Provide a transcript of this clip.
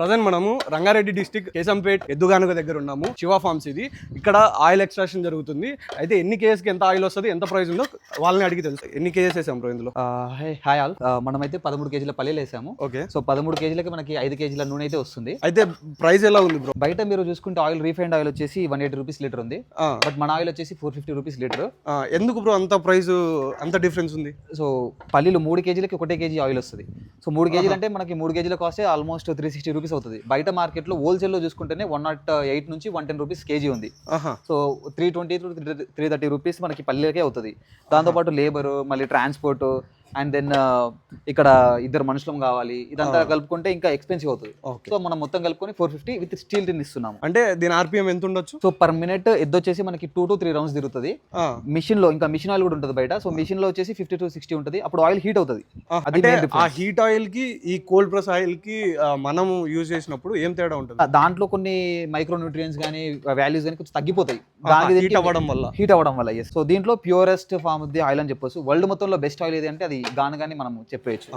Present మనము Rangareddy district Keshampet ఎద్దుగానుగ దగ్గర ఉన్నాము శివ ఫార్మ్స్ ఇది. ఇక్కడ ఆయిల్ ఎక్స్ట్రాక్షన్ జరుగుతుంది. అయితే ఎన్ని కేజెస్కి ఎంత ఆయిల్ వస్తుంది ఎంత ప్రైస్ ఉందో వాళ్ళని అడిగి తెలుసు. ఎన్ని కేజెస్ వేసాం బ్రో ఇందులో? Hey hi all. మనమైతే పదమూడు కేజీల పల్లీలు వేసాము. ఓకే. సో పదమూడు కేజీలకి మనకి ఐదు కేజీల నూనె అయితే వస్తుంది. అయితే ప్రైస్ ఎలా ఉంది బ్రో? బయట మీరు చూసుకుంటే ఆయిల్ రీఫైండ్ ఆయిల్ వచ్చేసి వన్ ఎయిటీ రూపీస్ లీటర్ ఉంది. బట్ మన ఆయిల్ వచ్చేసి ఫోర్ ఫిఫ్టీ రూపీస్ లీటర్. ఎందుకు బ్రో అంత ప్రైస్ అంత డిఫరెన్స్ ఉంది? సో పల్లీలు మూడు కేజీలకి ఒకటే కేజీ ఆయిల్ వస్తుంది. సో మూడు కేజీలు అంటే మనకి మూడు కేజీల cost almost three sixty rupees అవుతుంది. బయట మార్కెట్లో హోల్సేల్లో చూసుకుంటేనే వన్ నాట్ ఎయిట్ నుంచి వన్ టెన్ రూపీస్ కేజీ ఉంది. So three twenty three thirty rupees మనకి పల్లెలకే అవుతుంది. దాంతోపాటు లేబర్ మళ్ళీ ట్రాన్స్పోర్ట్ అండ్ దెన్ ఇక్కడ ఇద్దరు మనుషులం కావాలి ఇదంతా కలుపుకుంటే ఇంకా ఎక్స్పెన్సివ్ అవుతుంది. సో మనం మొత్తం కలుపుకొని four fifty with steel tin ఇస్తున్నాము. అంటే దీని ఆర్పిఎం ఎంత ఉండొచ్చు? సో పర్ మినిట్ ఎద్దొచ్చేసి మనకి టూ టు త్రీ రౌండ్స్ తిరుగుతుంది. మిషన్లో ఇంకా మిషన్ ఆయిల్ కూడా ఉంటుంది బయట. సో మిషన్లో వచ్చేసి ఫిఫ్టీ టు సిక్స్టీ ఉంటుంది. అప్పుడు ఆయిల్ హీట్ అవుతుంది. ఆ, అంటే. హీట్ ఆయిల్కి ఈ కోల్డ్ ప్రెస్ ఆయిల్కి ఆ, మనము యూజ్ చేసినప్పుడు ఏం తేడా ఉంటుంది? దాంట్లో కొన్ని మైక్రో న్యూట్రియన్స్ కానీ వాల్యూస్ కానీ కొంచెం తగ్గిపోతాయి. హీట్ అవ్వడం వల్ల. హీట్ అవ్వడం వల్ల సో దీంట్లో ప్యూరెస్ట్ ది ఆయిల్ అని చెప్పొచ్చు. వరల్డ్ మొత్తంలో బెస్ట్ ఆయిల్ ఏది అంటే అది గాను కానీ మనం చెప్పేయచ్చు